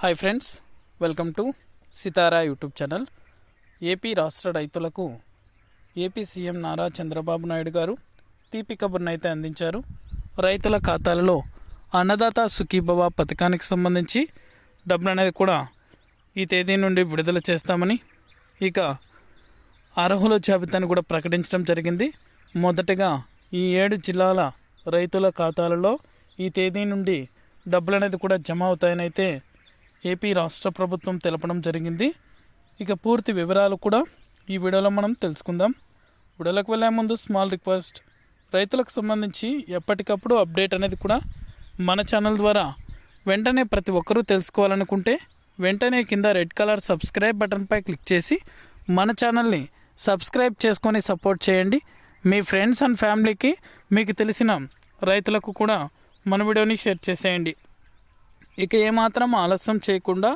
Hi friends welcome to Sitara YouTube channel AP రాష్ట్ర రైతులకు AP CM Nara Chandrababu Naidu garu తీపి కబుర్ని అయితే అందించారు. రైతుల ఖాతాలలో అన్నదాత సుఖీభవ పథకానికి సంబంధించి డబ్బులు అనేది కూడా ఈ తేదీ నుండి విడుదల చేస్తామని ఇక అర్హుల జాబితాను కూడా ప్రకటించడం జరిగింది. మొదటగా ఈ ఏడు జిల్లాల రైతుల ఖాతాలలో ఈ తేదీ నుండి డబ్బులు అనేది కూడా జమ అవుతాయని అయితే ఏపీ రాష్ట్ర ప్రభుత్వం తెలపడం జరిగింది. ఇక పూర్తి వివరాలు కూడా ఈ వీడియోలో మనం తెలుసుకుందాం. వీడియోలోకి వెళ్ళే ముందు స్మాల్ రిక్వెస్ట్. రైతులకు సంబంధించి ఎప్పటికప్పుడు అప్డేట్ అనేది కూడా మన ఛానల్ ద్వారా వెంటనే ప్రతి ఒక్కరూ తెలుసుకోవాలనుకుంటే వెంటనే కింద రెడ్ కలర్ సబ్స్క్రైబ్ బటన్పై క్లిక్ చేసి మన ఛానల్ని సబ్స్క్రైబ్ చేసుకొని సపోర్ట్ చేయండి. మీ ఫ్రెండ్స్ అండ్ ఫ్యామిలీకి మీకు తెలిసిన రైతులకు కూడా మన వీడియోని షేర్ చేసేయండి. ఇక ఏమాత్రం ఆలస్యం చేయకుండా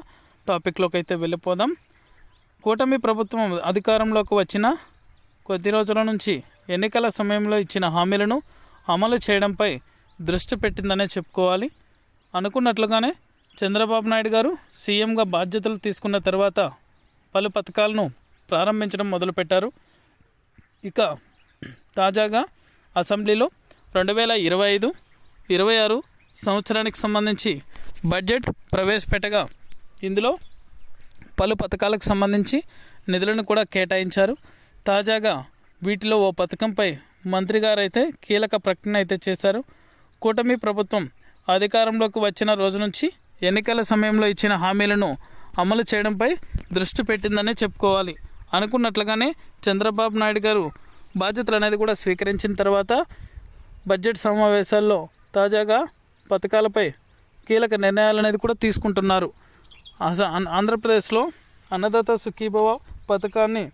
టాపిక్లోకి అయితే వెళ్ళిపోదాం. కూటమి ప్రభుత్వం అధికారంలోకి వచ్చిన కొద్ది రోజుల నుంచి ఎన్నికల సమయంలో ఇచ్చిన హామీలను అమలు చేయడంపై దృష్టి పెట్టిందనే చెప్పుకోవాలి. అనుకున్నట్లుగానే చంద్రబాబు నాయుడు గారు సీఎంగా బాధ్యతలు తీసుకున్న తర్వాత పలు పథకాలను ప్రారంభించడం మొదలుపెట్టారు. ఇక తాజాగా అసెంబ్లీలో రెండు వేల ఇరవై ఐదు ఇరవై ఆరు సంవత్సరానికి సంబంధించి బడ్జెట్ ప్రవేశపెట్టగా ఇందులో పలు పథకాలకు సంబంధించి నిధులను కూడా కేటాయించారు. తాజాగా వీటిలో ఓ పథకంపై మంత్రి గారు అయితే కీలక ప్రకటన అయితే చేశారు. కూటమి ప్రభుత్వం అధికారంలోకి వచ్చిన రోజు నుంచి ఎన్నికల సమయంలో ఇచ్చిన హామీలను అమలు చేయడంపై దృష్టి పెట్టిందనే చెప్పుకోవాలి. అనుకున్నట్లుగానే చంద్రబాబు నాయుడు గారు బాధ్యతలు అనేది కూడా స్వీకరించిన తర్వాత బడ్జెట్ సమావేశాల్లో తాజాగా పథకాలపై కీలక నిర్ణయాలు అనేది కూడా తీసుకుంటున్నారు. అస ఆంధ్రప్రదేశ్లో అన్నదాత సుఖీభవ పథకాన్ని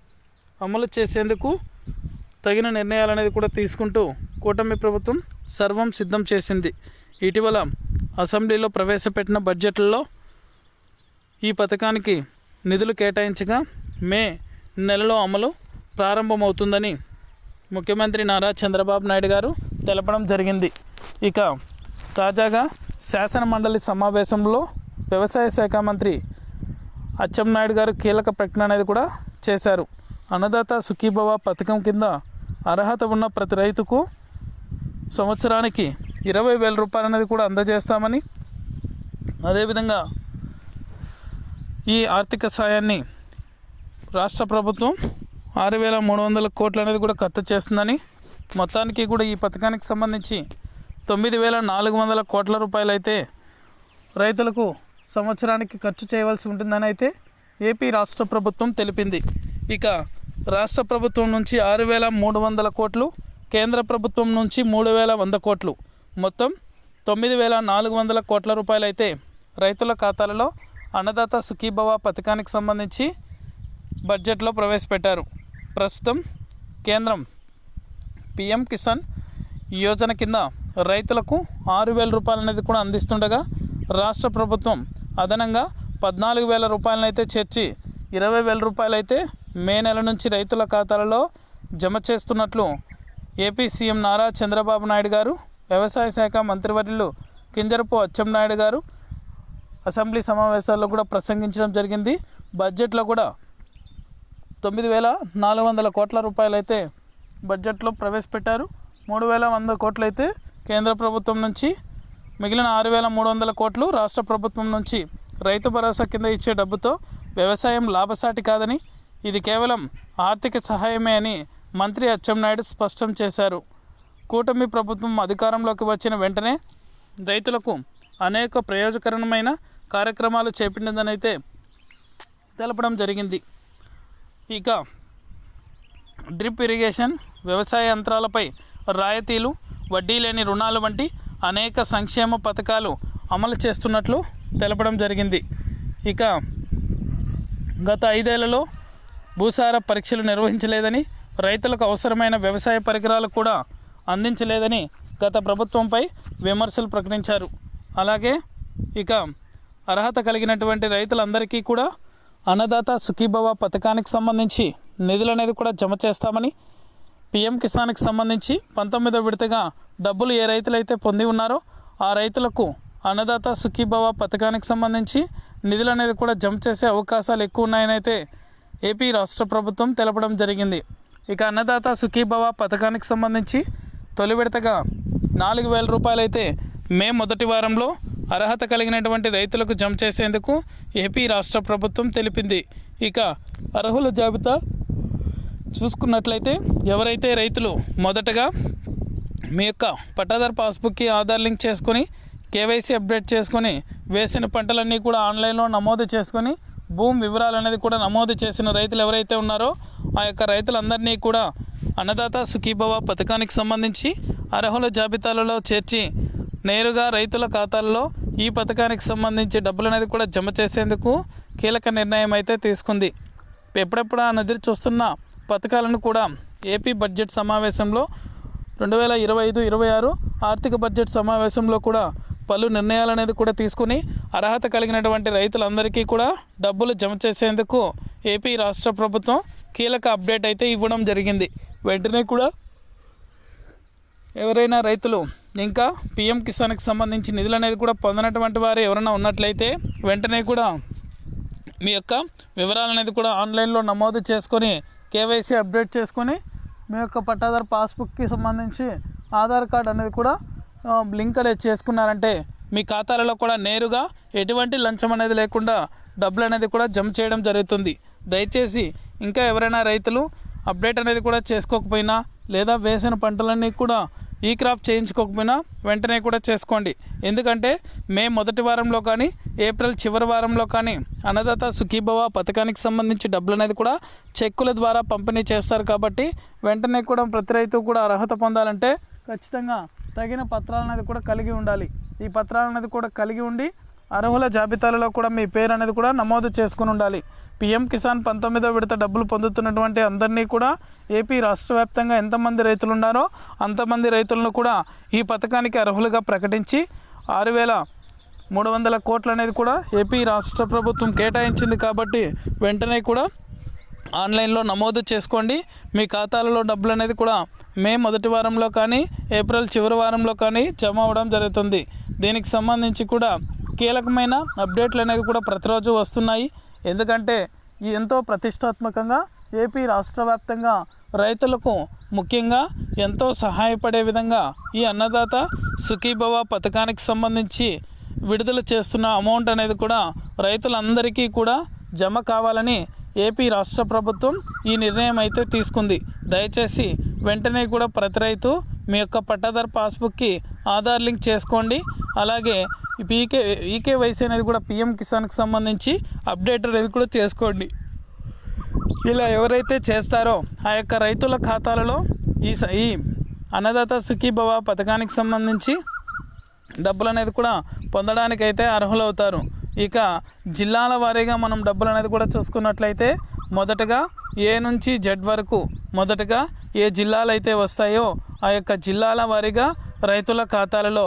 అమలు చేసేందుకు తగిన నిర్ణయాలు అనేది కూడా తీసుకుంటూ కూటమి ప్రభుత్వం సర్వం సిద్ధం చేసింది. ఇటీవల అసెంబ్లీలో ప్రవేశపెట్టిన బడ్జెట్లలో ఈ పథకానికి నిధులు కేటాయించగా మే నెలలో అమలు ప్రారంభమవుతుందని ముఖ్యమంత్రి నారా చంద్రబాబు నాయుడు గారు తెలపడం జరిగింది. ఇక తాజాగా శాసన మండలి సమావేశంలో వ్యవసాయ శాఖ మంత్రి అచ్చెన్నాయుడు గారు కీలక ప్రకటన అనేది కూడా చేశారు. అన్నదాత సుఖీభవ పథకం కింద అర్హత ఉన్న ప్రతి రైతుకు సంవత్సరానికి ఇరవై వేల రూపాయలు అనేది కూడా అందజేస్తామని అదేవిధంగా ఈ ఆర్థిక సాయాన్ని రాష్ట్ర ప్రభుత్వం ఆరు వేల మూడు వందల కోట్లు అనేది కూడా ఖర్చు చేస్తుందని మొత్తానికి కూడా ఈ పథకానికి సంబంధించి తొమ్మిది వేల నాలుగు వందల కోట్ల రూపాయలు అయితే రైతులకు సంవత్సరానికి ఖర్చు చేయవలసి ఉంటుందని అయితే ఏపీ రాష్ట్ర ప్రభుత్వం తెలిపింది. ఇక రాష్ట్ర ప్రభుత్వం నుంచి ఆరు వేల మూడు వందల కోట్లు కేంద్ర ప్రభుత్వం నుంచి మూడు వేల వంద కోట్లు. మొత్తం తొమ్మిది వేల నాలుగు వందల కోట్ల రూపాయలు అయితే రైతుల ఖాతాలలో అన్నదాత సుఖీభవ పథకానికి సంబంధించి బడ్జెట్లో ప్రవేశపెట్టారు. ప్రస్తుతం కేంద్రం పిఎం కిసాన్ యోజన కింద రైతులకు ఆరు వేల రూపాయలు అనేది కూడా అందిస్తుండగా రాష్ట్ర ప్రభుత్వం అదనంగా పద్నాలుగు వేల రూపాయలనైతే చేర్చి ఇరవై వేల రూపాయలు అయితే మే నెల నుంచి రైతుల ఖాతాలలో జమ చేస్తున్నట్లు ఏపీ సీఎం నారా చంద్రబాబు నాయుడు గారు వ్యవసాయ శాఖ మంత్రివర్యులు కింజరపు అచ్చెంనాయుడు గారు అసెంబ్లీ సమావేశాల్లో కూడా ప్రసంగించడం జరిగింది. బడ్జెట్లో కూడా తొమ్మిది వేల నాలుగు వందల కోట్ల రూపాయలు అయితే బడ్జెట్లో ప్రవేశపెట్టారు. మూడు వేల వంద కోట్లు అయితే కేంద్ర ప్రభుత్వం నుంచి మిగిలిన ఆరు వేల మూడు వందల కోట్లు రాష్ట్ర ప్రభుత్వం నుంచి రైతు భరోసా కింద ఇచ్చే డబ్బుతో వ్యవసాయం లాభసాటి కాదని ఇది కేవలం ఆర్థిక సహాయమే అని మంత్రి అచ్చెన్నాయుడు స్పష్టం చేశారు. కూటమి ప్రభుత్వం అధికారంలోకి వచ్చిన వెంటనే రైతులకు అనేక ప్రయోజకరమైన కార్యక్రమాలు చేపట్టిందనైతే తెలపడం జరిగింది. ఇక డ్రిప్ ఇరిగేషన్ వ్యవసాయ యంత్రాలపై రాయితీలు వడ్డీ లేని రుణాలు వంటి అనేక సంక్షేమ పథకాలు అమలు చేస్తున్నట్లు తెలపడం జరిగింది. ఇక గత ఐదేళ్ళలో భూసార పరీక్షలు నిర్వహించలేదని రైతులకు అవసరమైన వ్యవసాయ పరికరాలు కూడా అందించలేదని గత ప్రభుత్వంపై విమర్శలు ప్రకటించారు. అలాగే ఇక అర్హత కలిగినటువంటి రైతులందరికీ కూడా అన్నదాత సుఖీభవ పథకానికి సంబంధించి నిధులు అనేది కూడా జమ చేస్తామని పిఎం కిసాన్కి సంబంధించి పంతొమ్మిదో విడతగా డబ్బులు ఏ రైతులైతే పొంది ఉన్నారో ఆ రైతులకు అన్నదాత సుఖీభవ పథకానికి సంబంధించి నిధులు అనేది కూడా జమ చేసే అవకాశాలు ఎక్కువ ఉన్నాయని అయితే ఏపీ రాష్ట్ర ప్రభుత్వం తెలపడం జరిగింది. ఇక అన్నదాత సుఖీభవ పథకానికి సంబంధించి తొలి విడతగా నాలుగు వేల రూపాయలైతే మే మొదటి వారంలో అర్హత కలిగినటువంటి రైతులకు జమ చేసేందుకు ఏపీ రాష్ట్ర ప్రభుత్వం తెలిపింది. ఇక అర్హుల జాబితా చూసుకున్నట్లయితే ఎవరైతే రైతులు మొదటగా మీ యొక్క పట్టాదారు పాస్బుక్కి ఆధార్ లింక్ చేసుకొని కేవైసీ అప్డేట్ చేసుకొని వేసిన పంటలన్నీ కూడా ఆన్లైన్లో నమోదు చేసుకొని భూమి వివరాలు అనేది కూడా నమోదు చేసిన రైతులు ఎవరైతే ఉన్నారో ఆ యొక్క రైతులందరినీ కూడా అన్నదాత సుఖీభవ పథకానికి సంబంధించి అర్హుల జాబితాలలో చేర్చి నేరుగా రైతుల ఖాతాల్లో ఈ పథకానికి సంబంధించి డబ్బులు అనేది కూడా జమ చేసేందుకు కీలక నిర్ణయం అయితే తీసుకుంది. ఎప్పుడెప్పుడు ఆ ఎదురు చూస్తున్న పథకాలను కూడా ఏపీ బడ్జెట్ సమావేశంలో రెండు వేల ఇరవై ఐదు ఇరవై ఆరు ఆర్థిక బడ్జెట్ సమావేశంలో కూడా పలు నిర్ణయాలు అనేది కూడా తీసుకుని అర్హత కలిగినటువంటి రైతులందరికీ కూడా డబ్బులు జమ చేసేందుకు ఏపీ రాష్ట్ర ప్రభుత్వం కీలక అప్డేట్ అయితే ఇవ్వడం జరిగింది. వెంటనే కూడా ఎవరైనా రైతులు ఇంకా పిఎం కిసాన్కి సంబంధించి నిధులు అనేది కూడా పొందనటువంటి వారు ఎవరైనా ఉన్నట్లయితే వెంటనే కూడా మీ యొక్క వివరాలు అనేది కూడా ఆన్లైన్లో నమోదు చేసుకొని కేవైసీ అప్డేట్ చేసుకొని మీ యొక్క పట్టాదారు పాస్బుక్కి సంబంధించి ఆధార్ కార్డ్ అనేది కూడా లింక్ అనేది చేసుకున్నారంటే మీ ఖాతాలలో కూడా నేరుగా ఎటువంటి లంచం అనేది లేకుండా డబ్బులు అనేది కూడా జమ చేయడం జరుగుతుంది. దయచేసి ఇంకా ఎవరైనా రైతులు అప్డేట్ అనేది కూడా చేసుకోకపోయినా లేదా వేసిన పంటలన్నీ కూడా ఈ క్రాప్ చేయించుకోకపోయినా వెంటనే కూడా చేసుకోండి. ఎందుకంటే మే మొదటి వారంలో కానీ ఏప్రిల్ చివరి వారంలో కానీ అన్నదాత సుఖీభవ పథకానికి సంబంధించి డబ్బులు అనేది కూడా చెక్కుల ద్వారా పంపిణీ చేస్తారు కాబట్టి వెంటనే కూడా ప్రతి రైతు కూడా అర్హత పొందాలంటే ఖచ్చితంగా తగిన పత్రాలు అనేది కూడా కలిగి ఉండాలి. ఈ పత్రాలు అనేది కూడా కలిగి ఉండి అర్హుల జాబితాలలో కూడా మీ పేరు అనేది కూడా నమోదు చేసుకుని ఉండాలి. పిఎం కిసాన్ పంతొమ్మిదో విడత డబ్బులు పొందుతున్నటువంటి అందరినీ కూడా ఏపీ రాష్ట్ర వ్యాప్తంగా ఎంతమంది రైతులు ఉన్నారో అంతమంది రైతులను కూడా ఈ పథకానికి అర్హులుగా ప్రకటించి ఆరు వేల మూడు వందల కోట్లు అనేది కూడా ఏపీ రాష్ట్ర ప్రభుత్వం కేటాయించింది కాబట్టి వెంటనే కూడా ఆన్లైన్లో నమోదు చేసుకోండి. మీ ఖాతాలలో డబ్బులు అనేది కూడా మే మొదటి వారంలో కానీ ఏప్రిల్ చివరి వారంలో కానీ జమ అవ్వడం జరుగుతుంది. దీనికి సంబంధించి కూడా కీలకమైన అప్డేట్లు అనేది కూడా ప్రతిరోజు వస్తున్నాయి. ఎందుకంటే ఎంతో ప్రతిష్టాత్మకంగా ఏపీ రాష్ట్ర వ్యాప్తంగా రైతులకు ముఖ్యంగా ఎంతో సహాయపడే విధంగా ఈ అన్నదాత సుఖీభవ పథకానికి సంబంధించి విడుదల చేస్తున్న అమౌంట్ అనేది కూడా రైతులందరికీ కూడా జమ కావాలని ఏపీ రాష్ట్ర ప్రభుత్వం ఈ నిర్ణయం అయితే తీసుకుంది. దయచేసి వెంటనే కూడా ప్రతి రైతు మీ యొక్క పట్టాదారు పాస్బుక్కి ఆధార్ లింక్ చేసుకోండి. అలాగే పీకే ఈకేవైసీ అనేది కూడా పిఎం కిసాన్కి సంబంధించి అప్డేట్ అనేది కూడా చేసుకోండి. ఇలా ఎవరైతే చేస్తారో ఆ యొక్క రైతుల ఖాతాలలో ఈ ఈ అన్నదాత సుఖీభవ పథకానికి సంబంధించి డబ్బులు అనేది కూడా పొందడానికైతే అర్హులవుతారు. ఇక జిల్లాల వారీగా మనం డబ్బులు అనేది కూడా చూసుకున్నట్లయితే మొదటగా ఏ నుంచి జెడ్ వరకు మొదటగా ఏ జిల్లాలు అయితే వస్తాయో ఆ యొక్క జిల్లాల వారీగా రైతుల ఖాతాలలో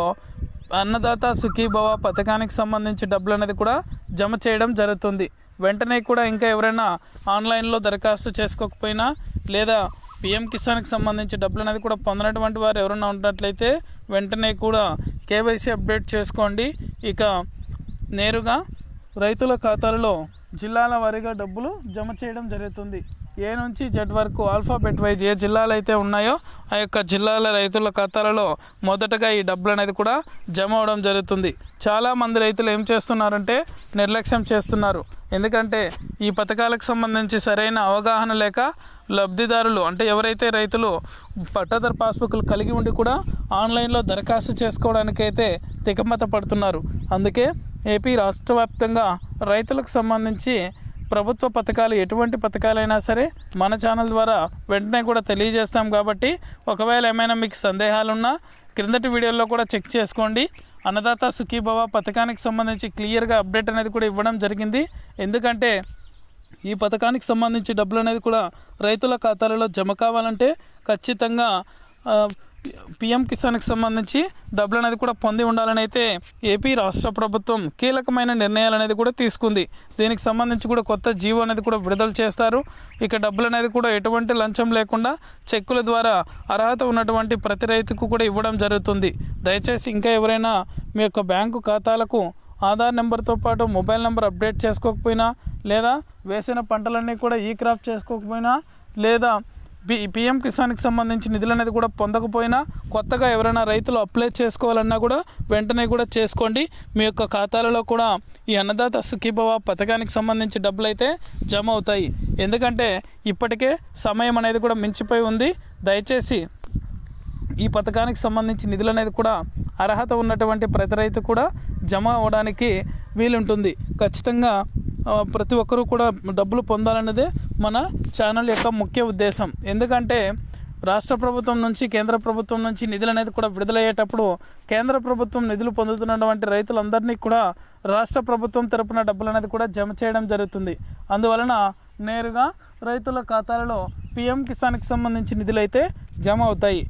అన్నదాత సుఖీభవ పథకానికి సంబంధించి డబ్బులు అనేది కూడా జమ చేయడం జరుగుతుంది. వెంటనే కూడా ఇంకా ఎవరైనా ఆన్లైన్లో దరఖాస్తు చేసుకోకపోయినా లేదా పిఎం కిసాన్కి సంబంధించి డబ్బులు అనేది కూడా పొందినటువంటి వారు ఎవరైనా ఉన్నట్లయితే వెంటనే కూడా కేవైసీ అప్డేట్ చేసుకోండి. ఇక నేరుగా రైతుల ఖాతాలలో జిల్లాల వారీగా డబ్బులు జమ చేయడం జరుగుతుంది. ఏ నుంచి జెడ్ వరకు ఆల్ఫాబెట్ వైజ్ ఏ జిల్లాలు అయితే ఉన్నాయో ఆ యొక్క జిల్లాల రైతుల ఖాతాలలో మొదటగా ఈ డబ్బులు అనేది కూడా జమ అవడం జరుగుతుంది. చాలామంది రైతులు ఏం చేస్తున్నారంటే నిర్లక్ష్యం చేస్తున్నారు. ఎందుకంటే ఈ పథకాలకు సంబంధించి సరైన అవగాహన లేక లబ్ధిదారులు అంటే ఎవరైతే రైతులు పట్టాదారు పాస్బుక్లు కలిగి ఉండి కూడా ఆన్లైన్లో దరఖాస్తు చేసుకోవడానికైతే తికమత పడుతున్నారు అందుకే ఏపీ రాష్ట్ర వ్యాప్తంగా రైతులకు సంబంధించి ప్రభుత్వ పథకాలు ఎటువంటి పథకాలైనా సరే మన ఛానల్ ద్వారా వెంటనే కూడా తెలియజేస్తాం కాబట్టి ఒకవేళ ఏమైనా మీకు సందేహాలున్నా క్రిందటి వీడియోలో కూడా చెక్ చేసుకోండి. అన్నదాత సుఖీభవ పథకానికి సంబంధించి క్లియర్గా అప్డేట్ అనేది కూడా ఇవ్వడం జరిగింది. ఎందుకంటే ఈ పథకానికి సంబంధించి డబ్బులు అనేది కూడా రైతుల ఖాతాలలో జమ కావాలంటే ఖచ్చితంగా పిఎం కిసాన్కి సంబంధించి డబ్బులు అనేది కూడా పొంది ఉండాలని అయితే ఏపీ రాష్ట్ర ప్రభుత్వం కీలకమైన నిర్ణయాలు అనేది కూడా తీసుకుంది దీనికి సంబంధించి కూడా కొత్త జీవో అనేది కూడా విడుదల చేస్తారు ఇక డబ్బులు అనేది కూడా ఎటువంటి లంచం లేకుండా చెక్కుల ద్వారా అర్హత ఉన్నటువంటి ప్రతి రైతుకు కూడా ఇవ్వడం జరుగుతుంది దయచేసి ఇంకా ఎవరైనా మీ యొక్క బ్యాంకు ఖాతాలకు ఆధార్ నెంబర్తో పాటు మొబైల్ నెంబర్ అప్డేట్ చేసుకోకపోయినా లేదా వేసిన పంటలన్నీ కూడా ఈ క్రాప్ చేసుకోకపోయినా లేదా పి పిఎం కిసాన్కి సంబంధించి నిధులు అనేది కూడా పొందకపోయినా కొత్తగా ఎవరైనా రైతులు అప్లై చేసుకోవాలన్నా కూడా వెంటనే కూడా చేసుకోండి. మీ యొక్క ఖాతాలలో కూడా ఈ అన్నదాత సుఖీభవ పథకానికి సంబంధించి డబ్బులు అయితే జమ అవుతాయి. ఎందుకంటే ఇప్పటికే సమయం అనేది కూడా మించిపోయి ఉంది. దయచేసి ఈ పథకానికి సంబంధించి నిధులు అనేది కూడా అర్హత ఉన్నటువంటి ప్రతి రైతు కూడా జమ అవ్వడానికి వీలుంటుంది. ఖచ్చితంగా ప్రతి ఒక్కరూ కూడా డబ్బులు పొందాలన్నదే మన ఛానల్ యొక్క ముఖ్య ఉద్దేశం. ఎందుకంటే రాష్ట్ర ప్రభుత్వం నుంచి కేంద్ర ప్రభుత్వం నుంచి నిధులు అనేది కూడా విడుదలయ్యేటప్పుడు కేంద్ర ప్రభుత్వం నిధులు పొందుతున్నటువంటి రైతులందరినీ కూడా రాష్ట్ర ప్రభుత్వం తరపున డబ్బులు అనేది కూడా జమ చేయడం జరుగుతుంది. అందువలన నేరుగా రైతుల ఖాతాలలో పిఎం కిసాన్కి సంబంధించి నిధులైతే జమ అవుతాయి.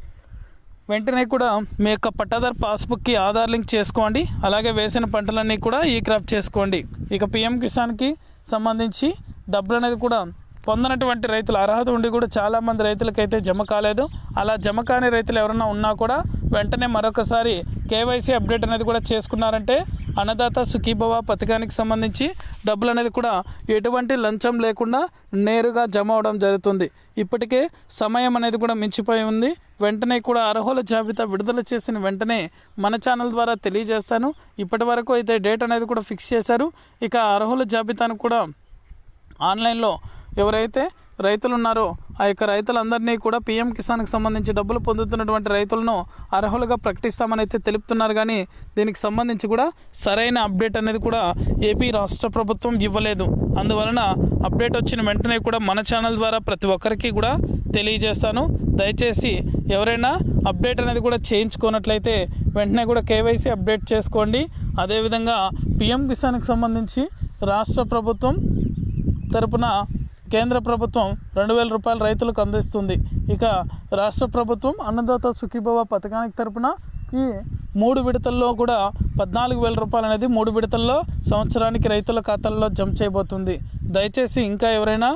వెంటనే కూడా మీ యొక్క పట్టాదారు పాస్బుక్కి ఆధార్ లింక్ చేసుకోండి. అలాగే వేసిన పంటలన్నీ కూడా ఈ క్రాప్ చేసుకోండి. ఇక పిఎం కిసాన్కి సంబంధించి డబ్బులు అనేది కూడా పొందనటువంటి రైతులు అర్హత ఉండి కూడా చాలామంది రైతులకైతే జమ కాలేదు. అలా జమ కాని రైతులు ఎవరైనా ఉన్నా కూడా వెంటనే మరొకసారి కేవైసీ అప్డేట్ అనేది కూడా చేసుకున్నారంటే అన్నదాత సుఖీభవ పథకానికి సంబంధించి డబ్బులు అనేది కూడా ఎటువంటి లంచం లేకుండా నేరుగా జమ అవడం జరుగుతుంది. ఇప్పటికే సమయం అనేది కూడా మించిపోయి ఉంది. వెంటనే కూడా అర్హుల జాబితా విడుదల చేసిన వెంటనే మన ఛానల్ ద్వారా తెలియజేస్తాను. ఇప్పటి వరకు అయితే డేట్ అనేది కూడా ఫిక్స్ చేశారు. ఇక అర్హుల జాబితాను కూడా ఆన్లైన్లో ఎవరైతే రైతులు ఉన్నారో ఆ యొక్క రైతులందరినీ కూడా పీఎం కిసాన్కి సంబంధించి డబ్బులు పొందుతున్నటువంటి రైతులను అర్హులుగా ప్రకటిస్తామని అయితే తెలుపుతున్నారు. కానీ దీనికి సంబంధించి కూడా సరైన అప్డేట్ అనేది కూడా ఏపీ రాష్ట్ర ప్రభుత్వం ఇవ్వలేదు. అందువలన అప్డేట్ వచ్చిన వెంటనే కూడా మన ఛానల్ ద్వారా ప్రతి ఒక్కరికి కూడా తెలియజేస్తాను. దయచేసి ఎవరైనా అప్డేట్ అనేది కూడా చేయించుకున్నట్లయితే వెంటనే కూడా కేవైసీ అప్డేట్ చేసుకోండి. అదేవిధంగా పిఎం కిసాన్కి సంబంధించి రాష్ట్ర ప్రభుత్వం తరపున కేంద్ర ప్రభుత్వం రెండు వేల రూపాయలు రైతులకు అందిస్తుంది. ఇక రాష్ట్ర ప్రభుత్వం అన్నదాత సుఖీభవ పథకానికి తరపున ఈ మూడు విడతల్లో కూడా పద్నాలుగు వేల రూపాయలు అనేది మూడు విడతల్లో సంవత్సరానికి రైతుల ఖాతాల్లో జమ చేయబోతుంది. దయచేసి ఇంకా ఎవరైనా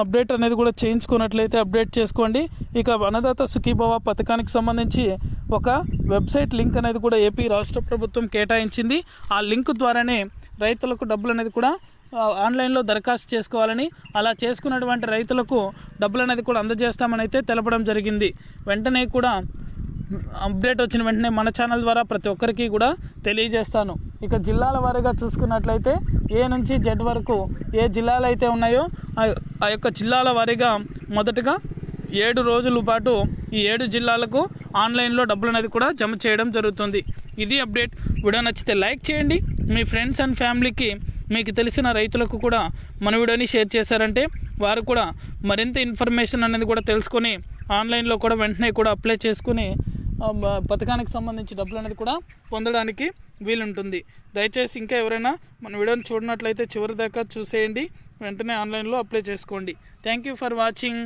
అప్డేట్ అనేది కూడా చేయించుకున్నట్లయితే అప్డేట్ చేసుకోండి. ఇక అన్నదాత సుఖీభవ పథకానికి సంబంధించి ఒక వెబ్సైట్ లింక్ అనేది కూడా ఏపీ రాష్ట్ర ప్రభుత్వం కేటాయించింది. ఆ లింక్ ద్వారానే రైతులకు డబ్బులు అనేది కూడా ఆన్లైన్లో దరఖాస్తు చేసుకోవాలని అలా చేసుకున్నటువంటి రైతులకు డబ్బులు అనేది కూడా అందజేస్తామని అయితే తెలపడం జరిగింది. వెంటనే కూడా అప్డేట్ వచ్చిన వెంటనే మన ఛానల్ ద్వారా ప్రతి ఒక్కరికి కూడా తెలియజేస్తాను. ఇక జిల్లాల వారీగా చూసుకున్నట్లయితే ఏ నుంచి జెడ్ వరకు ఏ జిల్లాలు అయితే ఉన్నాయో ఆ- ఆ యొక్క జిల్లాల వారీగా మొదటగా ఏడు రోజుల పాటు ఈ ఏడు జిల్లాలకు ఆన్లైన్లో డబ్బులు అనేది కూడా జమ చేయడం జరుగుతుంది. ఇది అప్డేట్. వీడియో నచ్చితే లైక్ చేయండి. మీ ఫ్రెండ్స్ అండ్ ఫ్యామిలీకి మీకు తెలిసిన రైతులకు కూడా మన వీడియోని షేర్ చేశారంటే వారు కూడా మరింత ఇన్ఫర్మేషన్ అనేది కూడా తెలుసుకొని ఆన్లైన్లో కూడా వెంటనే కూడా అప్లై చేసుకుని పథకానికి సంబంధించి డబ్బులు అనేది కూడా పొందడానికి వీలుంటుంది. దయచేసి ఇంకా ఎవరైనా మన వీడియోని చూడనట్లయితే చివరి దాకా చూసేయండి. వెంటనే ఆన్లైన్లో అప్లై చేసుకోండి. Thank you for watching.